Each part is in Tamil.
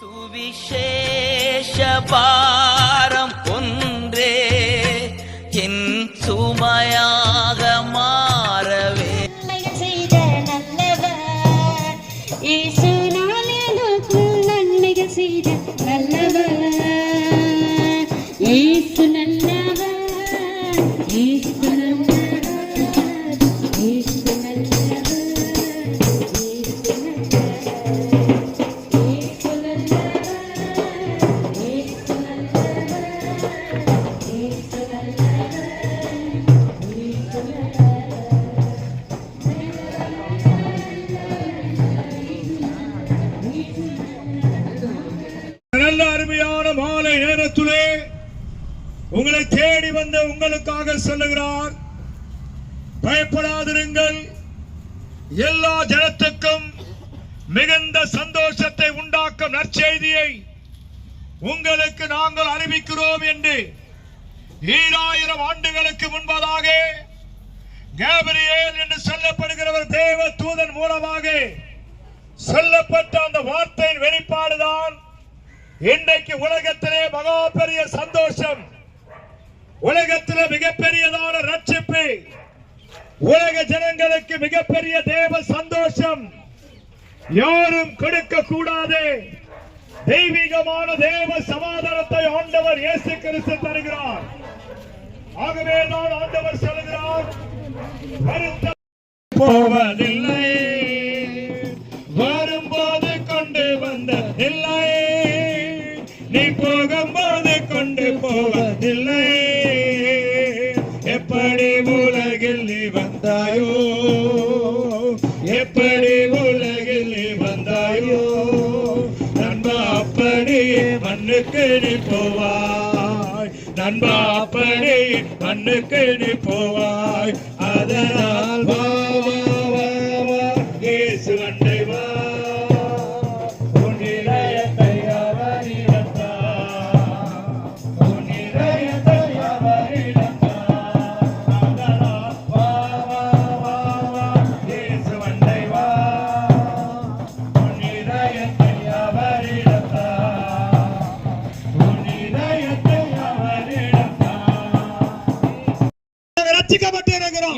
सुविशेषपा உங்களுக்காக சொல்லுகிறார். பயப்படாதிருங்கள். எல்லா ஜனத்துக்கும் மிகுந்த சந்தோஷத்தை உண்டாக்கும் நற்செய்தியை உங்களுக்கு நாங்கள் அறிவிக்கிறோம் என்று ஈராயிரம் ஆண்டுகளுக்கு முன்பதாக கேப்ரியேல் என்று சொல்லப்படுகிறவர் தேவ தூதன் மூலமாக சொல்லப்பட்ட அந்த வார்த்தையின் வெளிப்பாடுதான் இன்றைக்கு உலகத்திலே மகா பெரிய சந்தோஷம். உலகத்தில் மிகப்பெரியதான ரட்சிப்பு. உலக ஜனங்களுக்கு மிகப்பெரிய தேவ சந்தோஷம். யாரும் கொடுக்க கூடாது தெய்வீகமான தேவ சமாதானத்தை ஆண்டவர் இயேசு கிறிஸ்து தருகிறார். ஆகவே தான் ஆண்டவர் சொல்கிறார் போவதில்லை. வந்தாயோ? எப்படி உலகில் நீ வந்தாயோ? நண்பா அப்படி மண்ணுக்கு நீ போவாய். நண்பா அப்படி மண்ணுக்கு நீ போவாய்.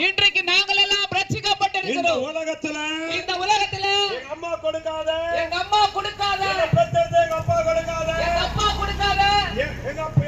இன்றைக்கு நாங்கள் எல்லாம் ரட்சிக்கப்பட்டிருக்கிறோம் உலகத்துல இந்த உலகத்துல எங்க அம்மா கொடுக்காத. எங்க அம்மா கொடுக்காத. எங்க அப்பா கொடுக்காத. எங்க அப்பா கொடுக்காத. எங்க அப்பா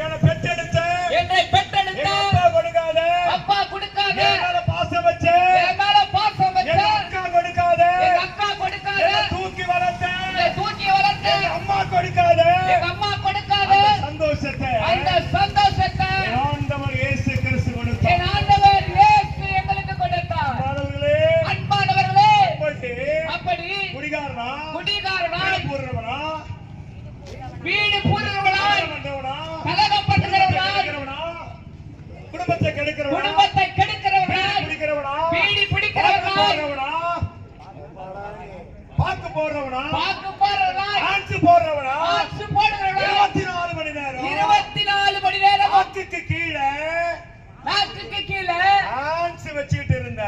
போறவனா பாக்கு போறவனா பாக்கு போறவனா டான்ஸ் போறவனா டான்ஸ் மணி நேரம். 24 மணி நேரம். நாக்குக்கு கீழே. நாக்குக்கு கீழே. டான்ஸ் வச்சிட்டு இருந்த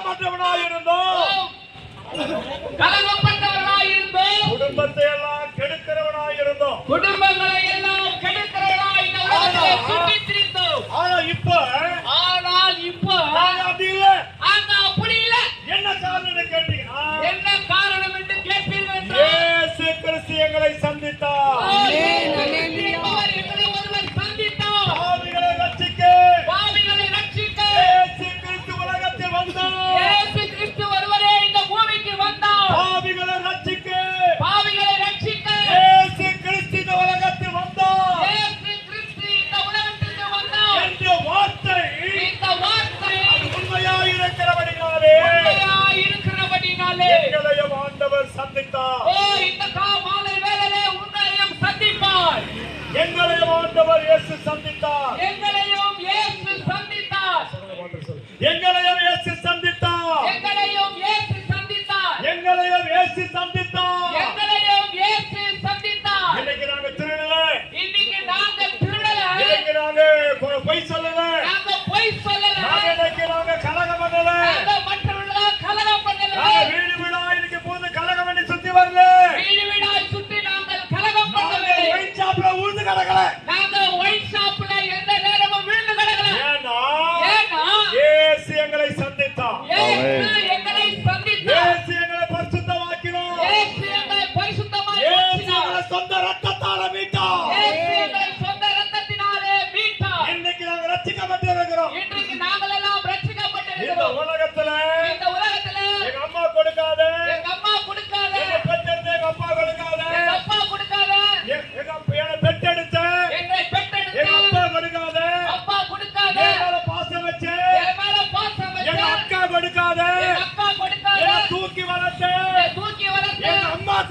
கலங்கப்பட்டவனாய் இருந்தோம் கலங்கப்பட்டவனாய் இருந்தோம் குடும்பத்தை எல்லாம் கெடுக்கிறவனாய் இருந்தோம் குடும்பங்களை எல்லாம் கெடுக்கிறவனாய் இருந்தோம் ஆனா இப்போ ஆண்டவர் இயேசு சந்தித்தார் எங்களையும்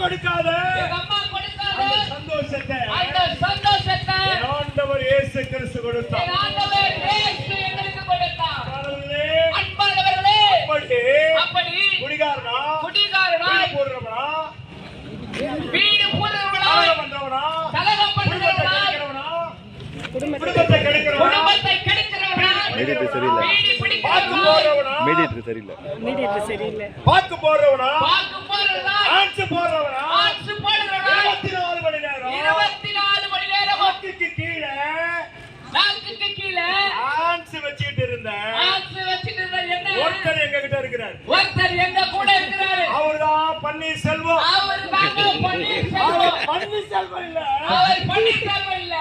கொடுக்காத. சந்தோஷத்தை. அந்த சந்தோஷத்தை. ஆண்டவர் இயேசு கிறிஸ்து கொடுத்தார் ஆண்டவர் இயேசு எங்களுக்கு கொடுத்தார் கடவுளே, அன்பானவர்களே அப்படி. அப்படி. குடிகாரனா? குடிகாரனா வீடு போடுறவனா? வீடு கலகம் பண்றவனா? கலகம் குடும்பத்தை கெடுக்கிறவனா? குடும்பத்தை கெடுக்கிறவனா? மீடியேட்டர் சரியில்லை. பாக்கு பிடிக்கிறவர்களா போடுறவனா? மீடியேட்டர் சரியில்லை. பாக்கு போடுறவனா? வாக்கு ஆன்ஸ் போடுறவனா ஆட்சி போடுறவர்களா இருபத்தி நாலு மணி நேரம். இருபத்தி நாலு மணி நேரம். பாக்குக்கு கீழே. கீழே. ஆன்ஸ் வச்சுக்கிட்டு இருந்த ஆட்சி வச்சுட்டு இருந்தா என்ன? ஒருத்தர் எங்க கிட்ட இருக்கிறார். ஒருத்தர் எங்க கூட இருக்கிறாரு. அவர்தான் பன்னீர் செல்வம் அவர் தாங்க அவர் பன்னீர் செல்வம் இல்ல. அவர் பன்னீர்செல்வம் இல்ல.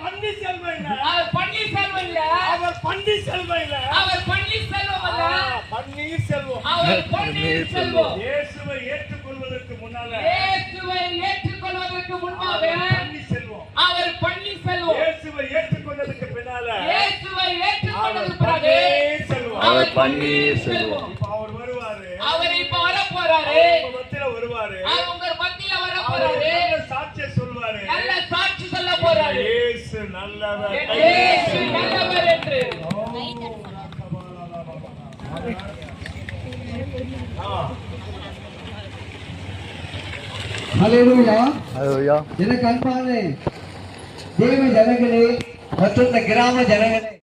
பன்னீர் செல்வம் இல்ல. அவர் பன்னீர்செல்வம் இல்ல. அவர் பன்னீர் செல்வம் இல்ல. அவர் பன்னீர்செல்வம் அல்ல. ஆ, பன்னீர் செல்வம் அவர் பன்னீர்செல்வம். இயேசுவை ஏற்றுக்கொள்வதற்கு முன்னால இயேசுவை ஏற்றுக்கொள்வதற்கு முன்பாக செல்வம். அவர் பன்னீர்செல்வம் இயேசுவை ஏற்றுக்கொண்டதுக்கு பின்னால இயேசுவை அவர் ஏற்றுக்கொண்டது பிறகு பன்னீர் செல்வம். அவர் பன்னீர்செல்வம். இப்ப அவர் வருவாரு. அவர் இப்ப வர போறாரு மத்தியில வருவாரு. அவர் உங்க மத்தியில வர அவர் போறாரு நல்ல சாட்சியம் சொல்வாரு. நல்ல சாட்சி சொல்ல போறாரு. இயேசு நல்லவர். இயேசு நல்லவர் என்று. ஆ. हलूया जन कल देव जन ग्राम जन